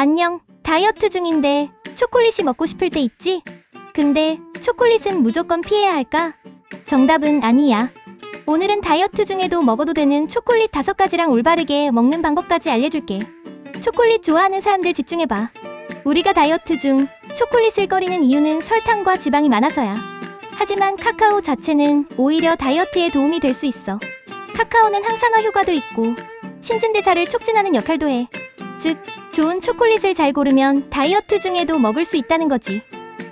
안녕. 다이어트 중인데 초콜릿이 먹고 싶을 때 있지? 근데 초콜릿은 무조건 피해야 할까? 정답은 아니야. 오늘은 다이어트 중에도 먹어도 되는 초콜릿 다섯 가지랑 올바르게 먹는 방법까지 알려줄게. 초콜릿 좋아하는 사람들 집중해봐. 우리가 다이어트 중 초콜릿을 꺼리는 이유는 설탕과 지방이 많아서야. 하지만 카카오 자체는 오히려 다이어트에 도움이 될 수 있어. 카카오는 항산화 효과도 있고 신진대사를 촉진하는 역할도 해. 즉, 좋은 초콜릿을 잘 고르면 다이어트 중에도 먹을 수 있다는 거지.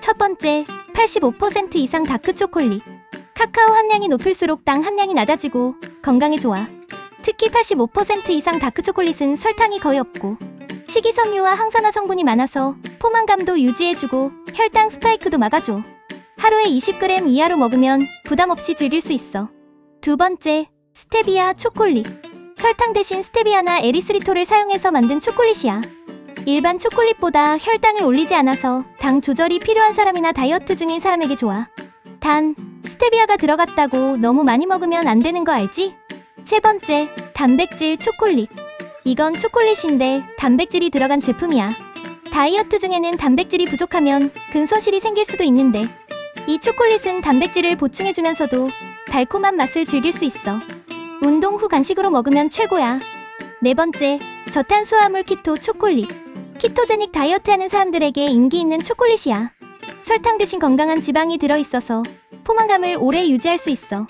첫 번째, 85% 이상 다크 초콜릿. 카카오 함량이 높을수록 당 함량이 낮아지고 건강에 좋아. 특히 85% 이상 다크 초콜릿은 설탕이 거의 없고 식이섬유와 항산화 성분이 많아서 포만감도 유지해주고 혈당 스파이크도 막아줘. 하루에 20g 이하로 먹으면 부담 없이 즐길 수 있어. 두 번째, 스테비아 초콜릿. 설탕 대신 스테비아나 에리스리톨을 사용해서 만든 초콜릿이야. 일반 초콜릿보다 혈당을 올리지 않아서 당 조절이 필요한 사람이나 다이어트 중인 사람에게 좋아. 단, 스테비아가 들어갔다고 너무 많이 먹으면 안 되는 거 알지? 세 번째, 단백질 초콜릿. 이건 초콜릿인데 단백질이 들어간 제품이야. 다이어트 중에는 단백질이 부족하면 근서실이 생길 수도 있는데 이 초콜릿은 단백질을 보충해주면서도 달콤한 맛을 즐길 수 있어. 운동 후 간식으로 먹으면 최고야. 네 번째, 저탄수화물 키토 초콜릿. 키토제닉 다이어트 하는 사람들에게 인기 있는 초콜릿이야. 설탕 대신 건강한 지방이 들어있어서 포만감을 오래 유지할 수 있어.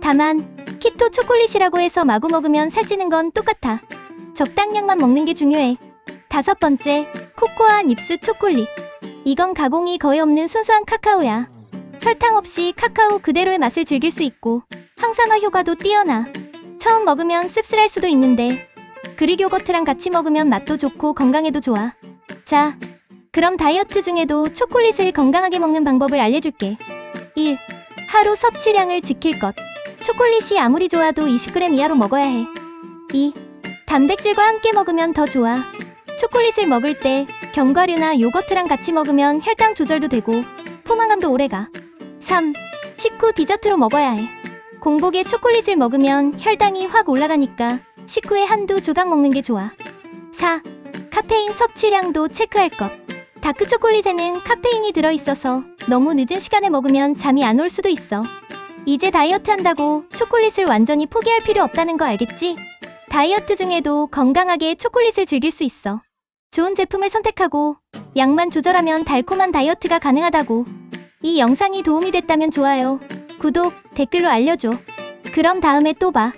다만, 키토 초콜릿이라고 해서 마구 먹으면 살찌는 건 똑같아. 적당량만 먹는 게 중요해. 다섯 번째, 코코아 닙스 초콜릿. 이건 가공이 거의 없는 순수한 카카오야. 설탕 없이 카카오 그대로의 맛을 즐길 수 있고 항산화 효과도 뛰어나. 처음 먹으면 씁쓸할 수도 있는데 그릭 요거트랑 같이 먹으면 맛도 좋고 건강에도 좋아. 자, 그럼 다이어트 중에도 초콜릿을 건강하게 먹는 방법을 알려줄게. 1. 하루 섭취량을 지킬 것. 초콜릿이 아무리 좋아도 20g 이하로 먹어야 해. 2. 단백질과 함께 먹으면 더 좋아. 초콜릿을 먹을 때 견과류나 요거트랑 같이 먹으면 혈당 조절도 되고 포만감도 오래가. 3. 식후 디저트로 먹어야 해. 공복에 초콜릿을 먹으면 혈당이 확 올라가니까 식후에 한두 조각 먹는 게 좋아. 4. 카페인 섭취량도 체크할 것. 다크 초콜릿에는 카페인이 들어있어서 너무 늦은 시간에 먹으면 잠이 안 올 수도 있어. 이제 다이어트 한다고 초콜릿을 완전히 포기할 필요 없다는 거 알겠지? 다이어트 중에도 건강하게 초콜릿을 즐길 수 있어. 좋은 제품을 선택하고 양만 조절하면 달콤한 다이어트가 가능하다고. 이 영상이 도움이 됐다면 좋아요, 구독, 댓글로 알려줘. 그럼 다음에 또 봐.